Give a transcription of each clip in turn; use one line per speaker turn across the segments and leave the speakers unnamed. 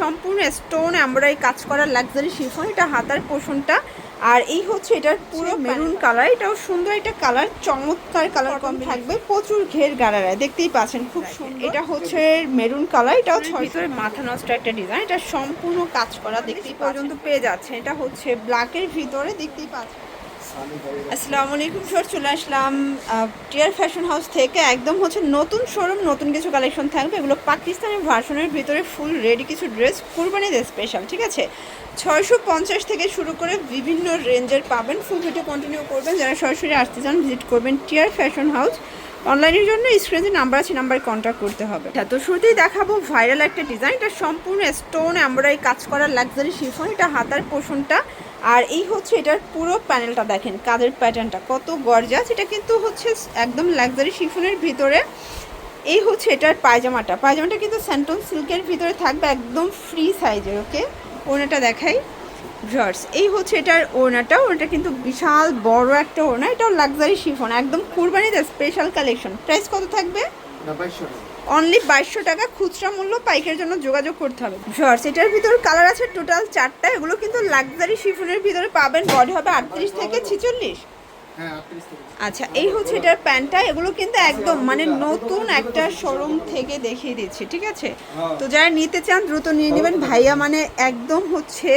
সম্পূর্ণ stone embroidery কাজ করা লাক্সারি শিফন এটা হাতার পোষণটা। আর এই হচ্ছে এটার পুরো মেরুন কালার এটাও সুন্দর একটা কালার চমৎকার কালার কম থাকবে। প্রচুর ঘের গাড়ারা দেখতেই পাচ্ছেন খুব সুন্দর। এটা হচ্ছে মেরুন কালার এটাও ছয় মাথা নষ্ট একটা ডিজাইন এটা সম্পূর্ণ কাজ করা দেখতেই পর্যন্ত পেয়ে যাচ্ছে এটা হচ্ছে ব্ল্যাকের ভিতরে দেখতেই পাচ্ছেন। আসসালামু আলাইকুম স্যার চলে আসলাম টিয়ার ফ্যাশন হাউস থেকে। একদম হচ্ছে নতুন শোরুম নতুন কিছু কালেকশন থাকবে। এগুলো পাকিস্তানের ভার্সনের ভিতরে ফুল রেডি কিছু ড্রেস কুরবানিদের স্পেশাল ঠিক আছে? ছয়শো পঞ্চাশ থেকে শুরু করে বিভিন্ন রেঞ্জের পাবেন। ফুল ভিডিও কন্টিনিউ করবেন। যারা সরাসরি আসতে চান ভিজিট করবেন টিয়ার ফ্যাশন হাউস অনলাইনের জন্য স্ক্রিনে নাম্বার আছে নাম্বারে কন্ট্যাক্ট করতে হবে। আচ্ছা, তো শুরুতেই দেখাবো ভাইরাল একটা ডিজাইন এটা সম্পূর্ণ স্টোন এমব্রয়ডারি কাজ করা লাক্সারি শিফন এটা হাতার পোষণটা আর এই হচ্ছে এটার পুরো প্যানেলটা দেখেন কাদের প্যাটার্নটা কত গর্জাস এটা কিন্তু হচ্ছে একদম লাক্সারি শিফনের ভিতরে। এই হচ্ছে এটার পায়জামাটা। পায়জামাটা কিন্তু স্যান্টন সিল্কের ভিতরে থাকবে, একদম ফ্রি সাইজের ওকে ওনাটা দেখাই। ভিউয়ার্স এই হচ্ছে এটার ওড়নাটা। ওটা কিন্তু বিশাল বড় একটা ওড়না। এটাও লাক্সারি শিফন একদম কুরবানিতে স্পেশাল কালেকশন প্রাইস কত থাকবে? অনলি বাইশশো টাকা খুচরা মূল্য পাইকের জন্য যোগাযোগ করতে হবে। ভিউয়ার্স এটার ভিতর কালার আছে টোটাল চারটা এগুলো কিন্তু লাক্সারি শিফনের ভিতরে পাবেন বডি হবে আটত্রিশ থেকে ছিচল্লিশ।
হ্যাঁ আটত্রিশ থেকে
আচ্ছা এই হচ্ছে এটার প্যান্টটা এগুলো কিন্তু একদম মানে নতুন একটা শোরুম থেকে দেখিয়ে দিচ্ছি ঠিক আছে? তো যারা নিতে চান দ্রুত নিয়ে নেবেন। ভাইয়া মানে একদম হচ্ছে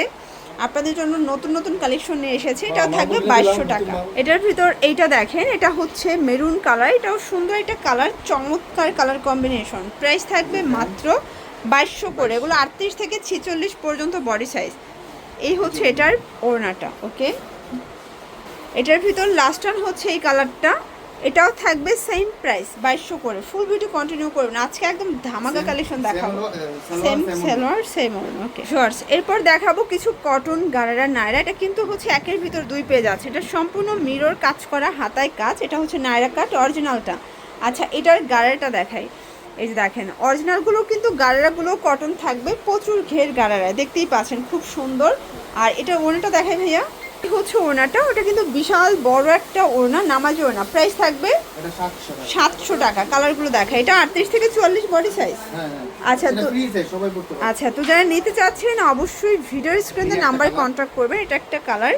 আপনাদের জন্য নতুন নতুন কালেকশন নিয়ে এসেছে। এটা থাকবে বাইশশো টাকা। এটার ভিতর এইটা দেখেন এটা হচ্ছে মেরুন কালার এটাও সুন্দর একটা কালার চমৎকার কালার কম্বিনেশন প্রাইস থাকবে মাত্র বাইশশো করে এগুলো আটত্রিশ থেকে ছিচল্লিশ পর্যন্ত বডি সাইজ এই হচ্ছে এটার ওড়নাটা ওকে এটার ভিতর লাস্ট হচ্ছে এই কালারটা এটাও থাকবে সেম প্রাইস বাইশশো করে। ফুল ভিডিও কন্টিনিউ করবেন আজকে একদম ধামাকা কালেকশন দেখাবো। Same
salwar,
same okay shorts এরপর দেখাবো কিছু কটন গারারা নায়রা এটা কিন্তু হচ্ছে একের ভিতর দুই পেজ আছে এটা সম্পূর্ণ মিরর কাজ করা হাতায় কাজ। এটা হচ্ছে নায়রা কাট অরিজিনালটা আচ্ছা এটার গারাটা দেখাই। এই যে দেখেন অরিজিনালগুলো কিন্তু গারারাগুলো কটন থাকবে। প্রচুর ঘের গারারা দেখতেই পাচ্ছেন খুব সুন্দর। আর এটা ওনাটা দেখাই ভাইয়া। হচ্ছে ওনাটা ওটা কিন্তু বিশাল বড় একটা ওড়না নামাজ ওড়না। প্রাইস থাকবে
সাতশো টাকা।
কালারগুলো কালারগুলো দেখা। এটা আটত্রিশ থেকে চুয়াল্লিশ বডি সাইজ
হ্যাঁ হ্যাঁ।
আচ্ছা, তো- আচ্ছা তো যারা নিতে চাচ্ছেন অবশ্যই ভিডিও স্ক্রিনে নাম্বার
নাম্বারে
কন্ট্যাক্ট করবেন এটা একটা কালার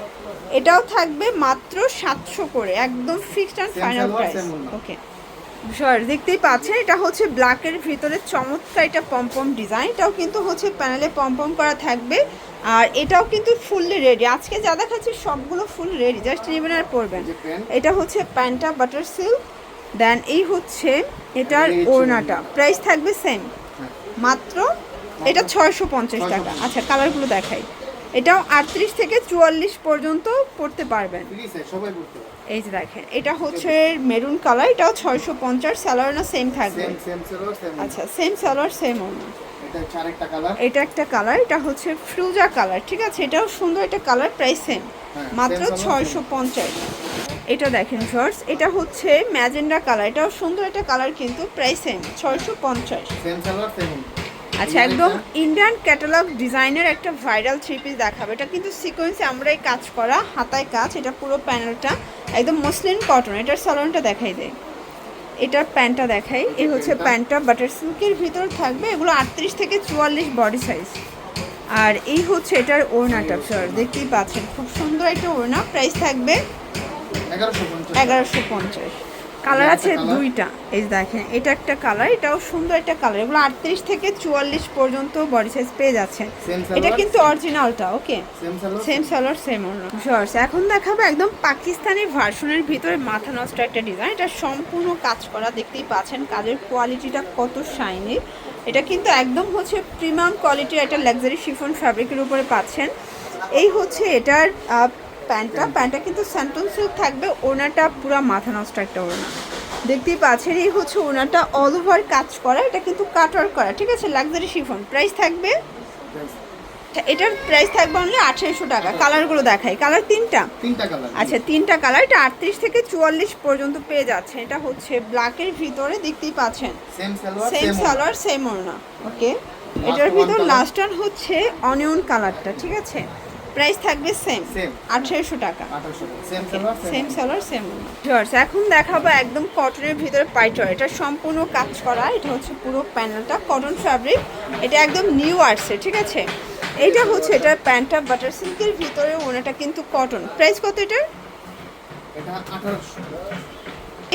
এটাও থাকবে মাত্র সাতশো করে একদম fixed and final price okay সর দেখতেই পাচ্ছেন এটা হচ্ছে ব্ল্যাকের ভিতরে চমৎকার এটা পম্পম ডিজাইন এটাও কিন্তু হচ্ছে প্যানেলে পম্পম করা থাকবে আর এটাও কিন্তু ফুললি রেডি আজকে যা দেখাচ্ছি সবগুলো ফুল রেডি জাস্ট নেবেন আর পরবেন। এটা হচ্ছে প্যান্টা বাটার সিল্ক দেন এই হচ্ছে এটার ওড়নাটা। প্রাইস থাকবে সেম
হ্যাঁ।
মাত্র এটা ছয়শো পঞ্চাশ টাকা। আচ্ছা কালারগুলো দেখাই। এটাও আটত্রিশ থেকে চুয়াল্লিশ পর্যন্ত পড়তে পারবেন। এই যে দেখেন এটা হচ্ছে মেরুন কালার এটাও ছয়শো পঞ্চাশ স্যালোয়ার না সেম থাকবে। আচ্ছা সেম সালোয়ার সেম ওনা
এটা
এটা একটা কালার এটা হচ্ছে ফ্রুজা কালার ঠিক আছে? এটাও সুন্দর একটা কালার প্রাইস সেম মাত্র ছয়শো পঞ্চাশ। এটা দেখেন শর্টস এটা হচ্ছে ম্যাজেন্ডা কালার এটাও সুন্দর একটা কালার কিন্তু প্রাইস সেম ছয়শো পঞ্চাশ। আচ্ছা একদম ইন্ডিয়ান ক্যাটালগ ডিজাইনের একটা ভাইরাল থ্রি পিস দেখাবে। এটা কিন্তু সিকোয়েন্সে আমরা এই কাজ করা হাতায় কাজ এটা পুরো প্যানেলটা একদম মসলিন কটন এটার সালোনটা দেখাই দেয় এটার প্যান্টটা দেখাই এই হচ্ছে প্যান্টটা বাটার সিল্কের ভিতর থাকবে এগুলো আটত্রিশ থেকে চুয়াল্লিশ বডি সাইজ আর এই হচ্ছে এটার ওড়নাটা স্যার দেখতেই পাচ্ছেন খুব সুন্দর একটা ওড়না প্রাইস থাকবে
এগারোশো পঞ্চাশ।
কালার আছে দুইটা। এই দেখেন এটা একটা কালার এটাও সুন্দর একটা কালার। এগুলো আটত্রিশ থেকে চুয়াল্লিশ পর্যন্ত বডি সাইজ পেয়ে যাচ্ছেন। এটা কিন্তু অরিজিনালটা okay
same salwar
same salwar same shorts এখন দেখাবো একদম পাকিস্তানি ভার্সনের ভিতরে মাথা নষ্ট একটা ডিজাইন এটা সম্পূর্ণ কাজ করা দেখতেই পাচ্ছেন কাজের কোয়ালিটিটা কত শাইনি এটা কিন্তু একদম হচ্ছে প্রিমিয়াম কোয়ালিটির একটা লাক্সারি শিফন ফ্যাব্রিকের উপরে পাচ্ছেন। এই হচ্ছে এটার প্যান্টটা প্যান্টটা কিন্তু স্যান্টন সিল্ক থাকবে ওনাটা পুরো মাথা নষ্ট একটা ওনা দেখতেই পাচ্ছেন এই হচ্ছে ওনাটা অল ওভার কাজ করা এটা কিন্তু কাটওয়ার করা ঠিক আছে? লাক্সারি শিফন প্রাইস থাকবে? আচ্ছা, এটার প্রাইস থাকবে অনলি আঠেরোশো টাকা কালারগুলো দেখাই কালার তিনটা? আচ্ছা তিনটা কালার এটা আটত্রিশ থেকে চুয়াল্লিশ পর্যন্ত পেয়ে যাচ্ছে এটা হচ্ছে ব্ল্যাকের ভিতরে দেখতেই পাচ্ছেন?
সেম সালোয়ার
সেম ওড়না ওকে এটার ভিতর। লাস্ট হচ্ছে অনিয়ন কালারটা ঠিক আছে? প্রাইস থাকবে সেম. আঠেরোশো টাকা।
সেম সালোয়ার
সেম জর্জ এখন দেখাবো একদম কটনের ভিতরে পাইটার এটা সম্পূর্ণ কাজ করা এটা হচ্ছে পুরো প্যানেলটা কটন ফ্যাব্রিক এটা একদম নিউ আসছে ঠিক আছে? এইটা হচ্ছে এটা প্যান্টটা বাটার সিল্কের ভিতরে ওনাটা কিন্তু কটন প্রাইস কত এটার?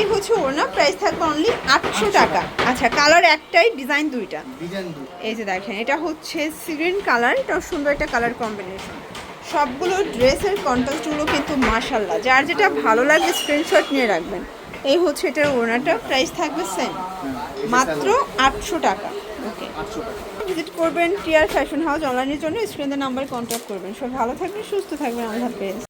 এই হচ্ছে ওনা প্রাইস থাকবে অনলি আটশো টাকা। আচ্ছা কালার একটাই ডিজাইন দুইটা। এই যে দেখেন এটা হচ্ছে সিগ্রিন কালার এটা সুন্দর একটা কালার কম্বিনেশন সবগুলো ড্রেসের কন্ট্রাস্টগুলো কিন্তু মাশাল্লাহ যার যেটা ভালো লাগে স্ক্রিনশট নিয়ে রাখবেন। এই হচ্ছে এটার ওনাটা প্রাইস থাকবে সেম মাত্র আটশো টাকা। ওকে ভিজিট করবেন টিয়ার ফ্যাশন হাউস অনলাইনের জন্য। স্ক্রিনের নাম্বারে কন্ট্যাক্ট করবেন। সব ভালো থাকবেন, সুস্থ থাকবেন। আল্লাহ হাফেজ।